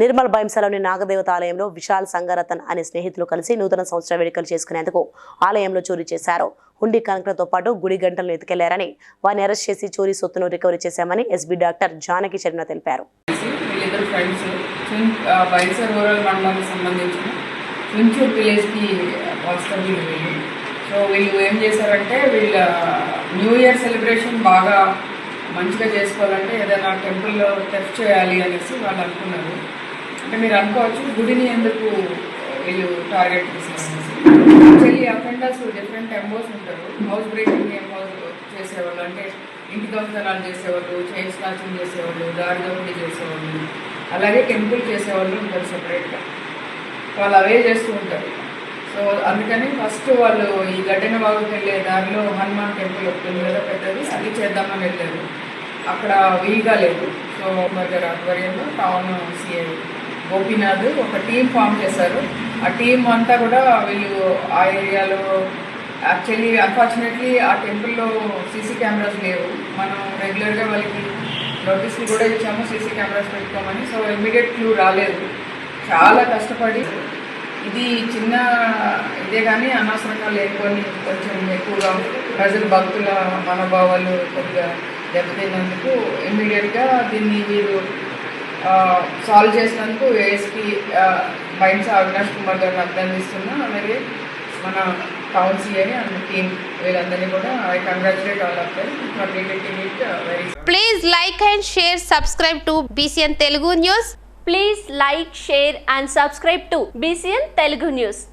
నిర్మల్ బైంసలోని నాగదేవత ఆలయంలో విశాల్ సంగరతన్ అనే స్నేహితులు కలిసి నూతన సంవత్సర వేడుకలు చేసుకునేందుకు ఆలయంలో చోరీ చేశారు. హుండీ కనకలతో పాటు గుడి గంటలను ఎత్తుకెళ్ళారని వారిని అరెస్ట్ చేసి చోరీ సొత్తును రికవరీ చేశామని ఎస్బీ డాక్టర్ జానకి శర్మ తెలిపారు. చుంచూర్ విలేజ్కి వాస్తవ్యులు వీళ్ళు సో వీళ్ళు ఏం చేశారంటే వీళ్ళ న్యూ ఇయర్ సెలబ్రేషన్ బాగా మంచిగా చేసుకోవాలంటే ఏదైనా టెంపుల్లో టెస్ట్ చేయాలి అనేసి వాళ్ళు అనుకున్నారు. అంటే మీరు అనుకోవచ్చు గుడిని ఎందుకు వీళ్ళు టార్గెట్ చేశారు యాక్చువల్లీ అఫెండర్స్ డిఫరెంట్ ఎంబోస్ ఉంటారు. హౌస్ బ్రేకింగ్ ఏం హౌస్ చేసేవాళ్ళు అంటే ఇంటి దొంగతనాలు చేసేవాళ్ళు చైన్ స్నాచింగ్ చేసేవాళ్ళు దారి దోపిడీ చేసేవాళ్ళు అలాగే టెంపుల్ చేసేవాళ్ళు ఉంటారు సపరేట్గా వాళ్ళు అవే చేస్తూ ఉంటారు. సో అందుకని ఫస్ట్ వాళ్ళు ఈ గడ్డెన బాగుకి వెళ్ళే దారిలో హనుమాన్ టెంపుల్ ఒకటి కదా పెద్దది అది చేద్దామని వెళ్ళారు. అక్కడ వీలుగా లేదు. సో మధ్య ఆధ్వర్యంలో టౌన్ సిఐ గోపీనాథ్ ఒక టీం ఫామ్ చేశారు. ఆ టీం అంతా కూడా వీళ్ళు ఆ ఏరియాలో యాక్చువల్లీ అన్ఫార్చునేట్లీ ఆ టెంపుల్లో సీసీ కెమెరాస్ లేవు. మనం రెగ్యులర్గా వాళ్ళకి నోటీసులు కూడా ఇచ్చాము సీసీ కెమెరాస్ పెట్టుకోమని. సో ఇమీడియట్ క్లూ రాలేదు. చాలా కష్టపడి ఇది చిన్న ఇదే కానీ అనవసరంగా లేకపోని కొంచెం ఎక్కువగా ప్రజలు భక్తుల మనోభావాలు కొద్దిగా దెబ్బతిన్నందుకు ఇమ్మీడియట్గా దీన్ని వీరు సాల్వ్ చేసినందుకు ఏఎస్పీ బైన్స్ అవినాష్ కుమార్ గారిని అభినందిస్తున్నా. అలాగే మన టౌన్ అండ్ టీమ్ సబ్స్క్రైబ్ కూడా I congratulate all of them share and it very BCN Telugu news